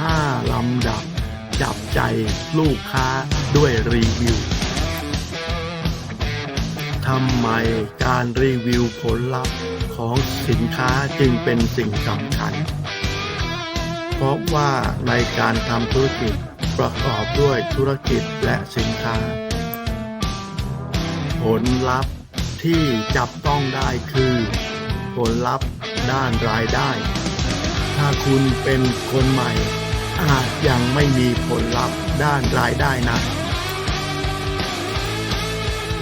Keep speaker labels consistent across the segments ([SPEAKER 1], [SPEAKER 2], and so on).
[SPEAKER 1] 5 ลำดับ จับใจลูกค้าด้วยรีวิว ทำไมการรีวิวผลลัพธ์ของสินค้าจึงเป็นสิ่งสำคัญ เพราะว่าในการทำธุรกิจประกอบด้วยธุรกิจและสินค้า ผลลัพธ์ที่จับต้องได้คือ ผลลัพธ์ด้านรายได้ ถ้าคุณเป็นคนใหม่ อาจยังไม่มีผลลัพธ์ด้านรายได้นะ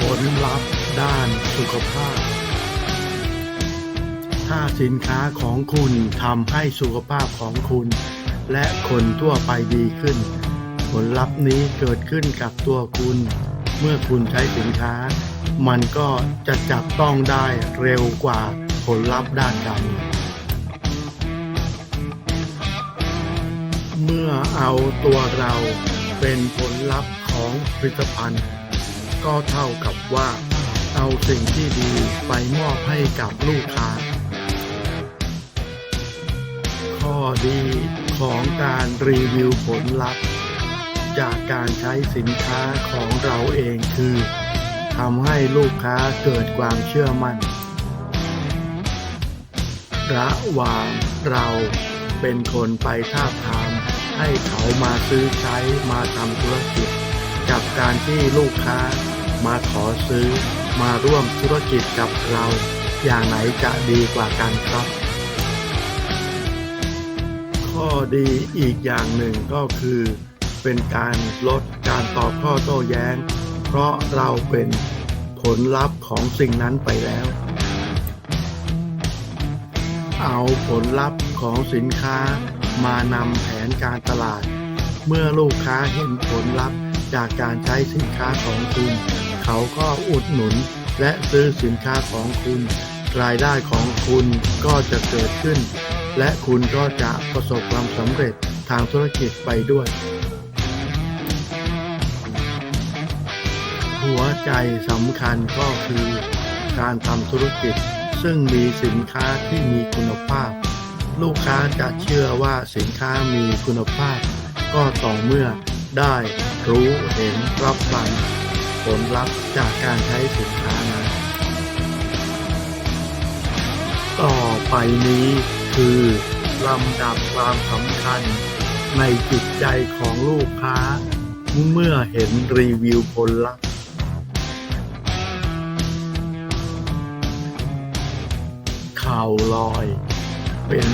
[SPEAKER 1] ผลลัพธ์ด้านสุขภาพ ถ้าสินค้าของคุณทำให้สุขภาพของคุณ และคนทั่วไปดีขึ้น ผลลัพธ์นี้เกิดขึ้นกับตัวคุณ เมื่อคุณใช้สินค้า มันก็จะจับต้องได้เร็วกว่าผลลัพธ์ด้านการเงิน เมื่อเอาตัวเราเป็นผลลัพธ์ของผลิตภัณฑ์ ก็เท่ากับว่าเอาสิ่งที่ดีไปมอบให้กับลูกค้า ข้อดีของการรีวิวผลลัพธ์ จากการใช้สินค้าของเราเองคือทำให้ลูกค้าเกิดความเชื่อมั่น ระหว่างเราเป็นคนไปท้าทาม ให้เขามาซื้อใช้มาทำธุรกิจ กับการที่ลูกค้ามาขอซื้อ มาร่วมธุรกิจกับเรา อย่างไหนจะดีกว่ากันครับ ข้อดีอีกอย่างหนึ่งก็คือ เป็นการลดการตอบข้อโต้แย้ง เพราะเราเป็นผลลัพธ์ของสิ่งนั้นไปแล้ว เอาผลลัพธ์ของสินค้ามานำแผ นการตลาด เมื่อลูกค้าเห็นผลลัพธ์จากการใช้สินค้าของคุณ เขาก็อุดหนุนและซื้อสินค้าของคุณ รายได้ของคุณก็จะเกิดขึ้น และคุณก็จะประสบความสำเร็จทางธุรกิจไปด้วย หัวใจสำคัญก็คือ การทำธุรกิจซึ่งมีสินค้าที่มีคุณภาพ ลูกค้าจะเชื่อว่าสินค้ามีคุณภาพ ก็ต่อเมื่อได้รู้เห็นรับฟังผลลัพธ์จากการใช้สินค้านั้น ต่อไปนี้คือลำดับความสำคัญในจิตใจของลูกค้า เมื่อเห็นรีวิวผลลัพธ์ข่าวลอย เป็น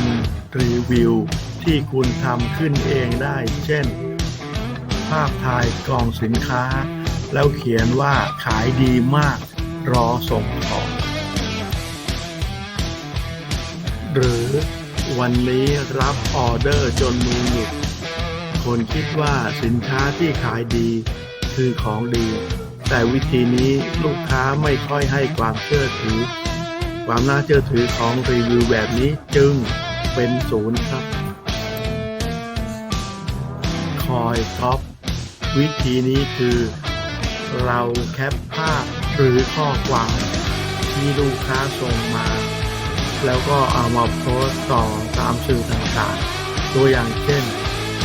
[SPEAKER 1] รีวิวที่คุณทำขึ้นเองได้ เช่น ภาพถ่ายกล่องสินค้า แล้วเขียนว่าขายดีมาก รอส่งของหรือวันนี้รับออเดอร์จนมือหงิดคนคิดว่าสินค้าที่ขายดีคือของดี แต่วิธีนี้ลูกค้าไม่ค่อยให้ความเชื่อถือ ความน่าเชื่อถือของรีวิวแบบนี้จึงเป็นศูนย์ครับ คอยท็อปวิธีนี้คือ เราแคปภาพหรือข้อความที่ลูกค้าส่งมา แล้วก็เอามาโพสต์ต่อตามสื่อต่างๆ ตัวอย่างเช่น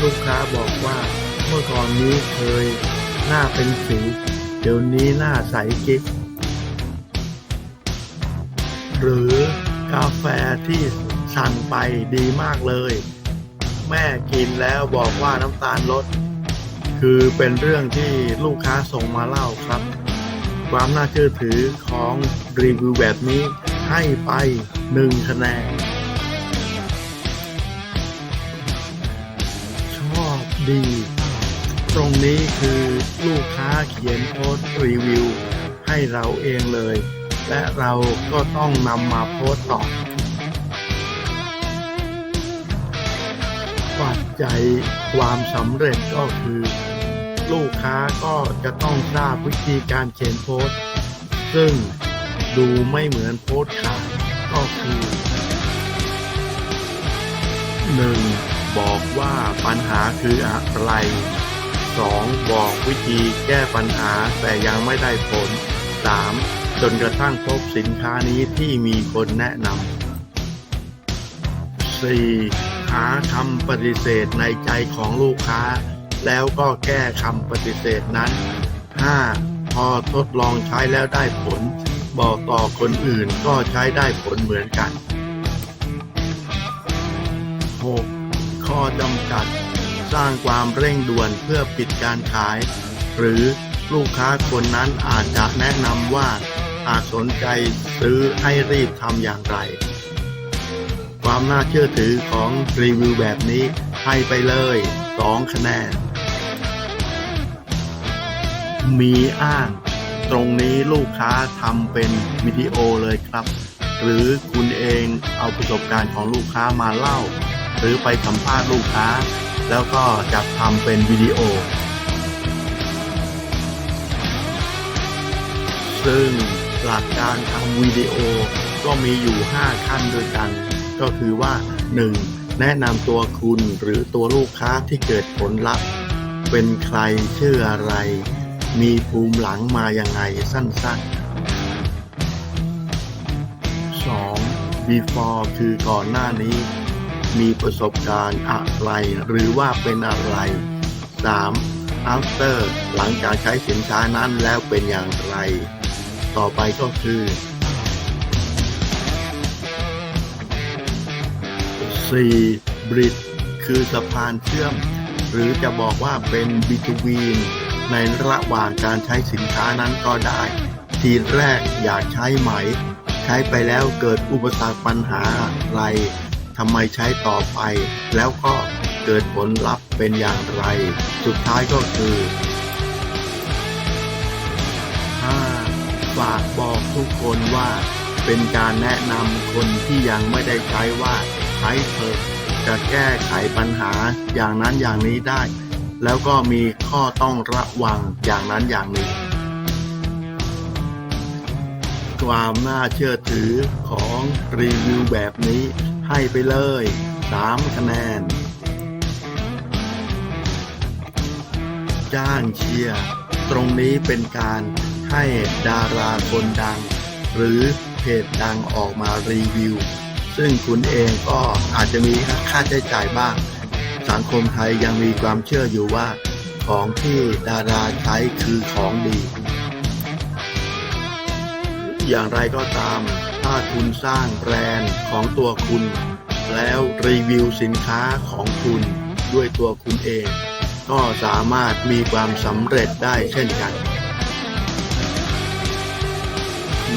[SPEAKER 1] ลูกค้าบอกว่าเมื่อก่อนนี้เคยหน้าเป็นสิวเดี๋ยวนี้หน้าใสกิ๊ก หรือกาแฟที่สั่งไปดีมากเลย แม่กินแล้วบอกว่าน้ำตาลลด คือเป็นเรื่องที่ลูกค้าส่งมาเล่าครับ ความน่าเชื่อถือของรีวิวแบบนี้ให้ไปหนึ่งคะแนนชอบดี ตรงนี้คือลูกค้าเขียนโพสต์รีวิวให้เราเองเลย และเราก็ต้องนำมาโพสต์ต่อปัจจัยความสำเร็จก็คือ ลูกค้าก็จะต้องทราบวิธีการเขียนโพสต์ ซึ่งดูไม่เหมือนโพสต์ขายก็คือ 1. บอกว่าปัญหาคืออะไร 2. บอกวิธีแก้ปัญหาแต่ยังไม่ได้ผล 3. จนกระทั่งพบสินค้านี้ที่มีคนแนะนำ 4. หาคำปฏิเสธในใจของลูกค้า แล้วก็แก้คำปฏิเสธนั้น 5. พอทดลองใช้แล้วได้ผล บอกต่อคนอื่นก็ใช้ได้ผลเหมือนกัน 6. ข้อจำกัด สร้างความเร่งด่วนเพื่อปิดการขาย หรือลูกค้าคนนั้นอาจจะแนะนำว่าาจสนใจซื้อให้รีบทำอย่างไร ความน่าเชื่อถือของรีวิวแบบนี้ให้ไปเลย 2 คะแนน มีอ้าง ตรงนี้ลูกค้าทำเป็นวิดีโอเลยครับ หรือคุณเองเอาประสบการณ์ของลูกค้ามาเล่า หรือไปสัมภาษณ์ลูกค้า แล้วก็จัดทำเป็นวิดีโอซึ่ง หลักการทำวิดีโอก็มีอยู่ 5 ขั้นด้วยกัน ก็คือว่า 1. แนะนำตัวคุณหรือตัวลูกค้าที่เกิดผลลัพธ์ เป็นใครชื่ออะไร มีภูมิหลังมายังไงสั้นๆ 2. before คือก่อนหน้านี้ มีประสบการณ์อะไรหรือว่าเป็นอะไร 3. after หลังจากใช้สินค้านั้นแล้วเป็นอย่างไร ต่อไปก็คือ 4. bridge คือสะพานเชื่อม หรือจะบอกว่าเป็น between ในระหว่างการใช้สินค้านั้นก็ได้ ทีแรกอยากใช้ไหม ใช้ไปแล้วเกิดอุปสรรคปัญหาอะไรทำไมใช้ต่อไป แล้วก็เกิดผลลัพธ์เป็นอย่างไร สุดท้ายก็คือ ทุกคนว่าเป็นการแนะนำคนที่ยังไม่ได้ใช้ว่าใช้เถอะจะแก้ไขปัญหาอย่างนั้นอย่างนี้ได้ แล้วก็มีข้อต้องระวังอย่างนั้นอย่างนี้ ความน่าเชื่อถือของรีวิวแบบนี้ให้ไปเลย 3 คะแนน จ้างเชียร์ตรงนี้เป็นการ ให้ดาราคนดัง หรือเพจดังออกมารีวิว ซึ่งคุณเองก็อาจจะมีค่าใช้จ่ายบ้าง สังคมไทยยังมีความเชื่ออยู่ว่า ของที่ดาราใช้คือของดี อย่างไรก็ตาม ถ้าคุณสร้างแบรนด์ของตัวคุณ แล้วรีวิวสินค้าของคุณด้วยตัวคุณเอง ก็สามารถมีความสำเร็จได้เช่นกัน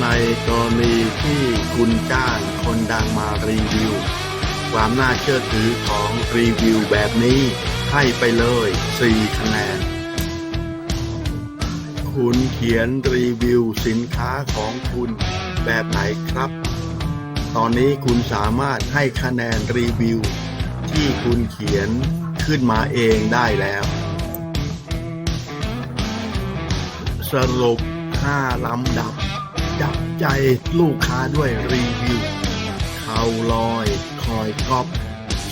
[SPEAKER 1] ในกรณีที่คุณจ้างคนดังมารีวิว ความน่าเชื่อถือของรีวิวแบบนี้ให้ไปเลย 4 คะแนน คุณเขียนรีวิวสินค้าของคุณแบบไหนครับ ตอนนี้คุณสามารถให้คะแนนรีวิว ที่คุณเขียนขึ้นมาเองได้แล้ว สรุป5ลำดับ จับใจลูกค้าด้วยรีวิวเขาลอย คอยกอป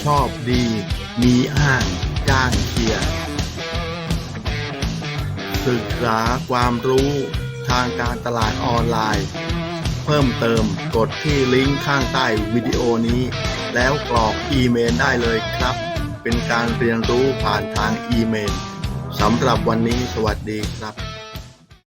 [SPEAKER 1] ชอบดี มีอ้างจ้างเชียร์ศึกษาความรู้ทางการตลาดออนไลน์ เพิ่มเติมกดที่ลิงก์ข้างใต้วิดีโอนี้ แล้วกรอกอีเมลได้เลยครับ เป็นการเรียนรู้ผ่านทางอีเมลสำหรับวันนี้สวัสดีครับ